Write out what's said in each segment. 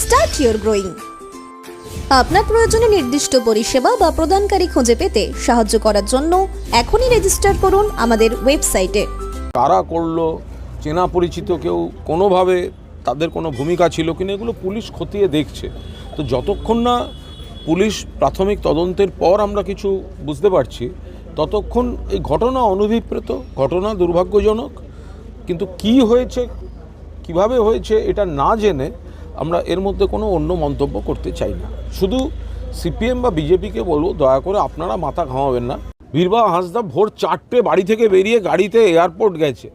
start your growing আপনার প্রয়োজনে নির্দিষ্ট পরিষেবা বা প্রদানকারী খুঁজে পেতে সাহায্য করার জন্য এখনই রেজিস্টার করুন আমাদের ওয়েবসাইটে কারা করল, চেনা পরিচিত কেউ, কোনোভাবে তাদের কোনো ভূমিকা ছিল কিনা, এগুলো পুলিশ খতিয়ে দেখছে। তো যতক্ষণ না পুলিশ প্রাথমিক তদন্তের পর আমরা কিছু বুঝতে পারছি, ততক্ষণ এই ঘটনা অনভিপ্রেত, ঘটনা দুর্ভাগ্যজনক। কিন্তু কি হয়েছে, কীভাবে হয়েছে, এটা না জেনে আমরা এর মধ্যে কোনো অন্য মন্তব্য করতে চাই না। শুধু সিপিএম বা বিজেপিকে বলব, দয়া করে আপনারা মাথা ঘামাবেন না। বীরবা হাঁসদা ভোর চারটে বাড়ি থেকে বেরিয়ে গাড়িতে এয়ারপোর্ট গেছে।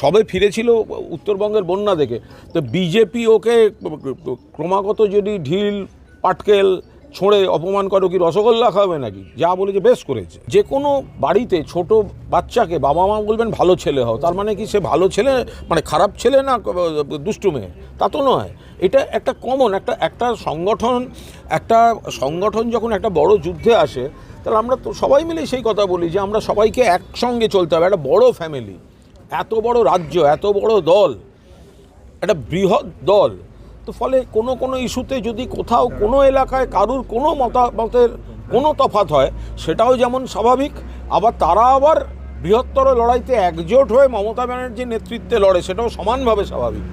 সবে ফিরেছিল উত্তরবঙ্গের বন্যা দেখে। তো বিজেপি ওকে ক্রমাগত যদি ঢিল, পাটকেল ছোঁড়ে অপমান করো কি রসগোল্লা খাবে নাকি? যা বলেছে বেশ করেছে। যে কোনো বাড়িতে ছোট বাচ্চাকে বাবা মা বলবেন ভালো ছেলে হও, তার মানে কি সে ভালো ছেলে মানে খারাপ ছেলে না, দুষ্টু মেয়ে? তা তো নয়। এটা একটা কমন একটা একটা সংগঠন একটা সংগঠন যখন একটা বড় যুদ্ধে আসে, তাহলে আমরা তো সবাই মিলে সেই কথা বলি যে আমরা সবাইকে একসঙ্গে চলতে হবে। একটা বড় ফ্যামিলি এত বড় রাজ্য, এত বড় দল, একটা বৃহৎ দল তো ফলে কোনো কোনো ইস্যুতে যদি কোথাও কোনো এলাকায় কারুর কোনো মতামতের কোনো তফাত হয়, সেটাও যেমন স্বাভাবিক, আবার তারা আবার বৃহত্তর লড়াইতে একজোট হয়ে মমতা ব্যানার্জির নেতৃত্বে লড়ে, সেটাও সমানভাবে স্বাভাবিক।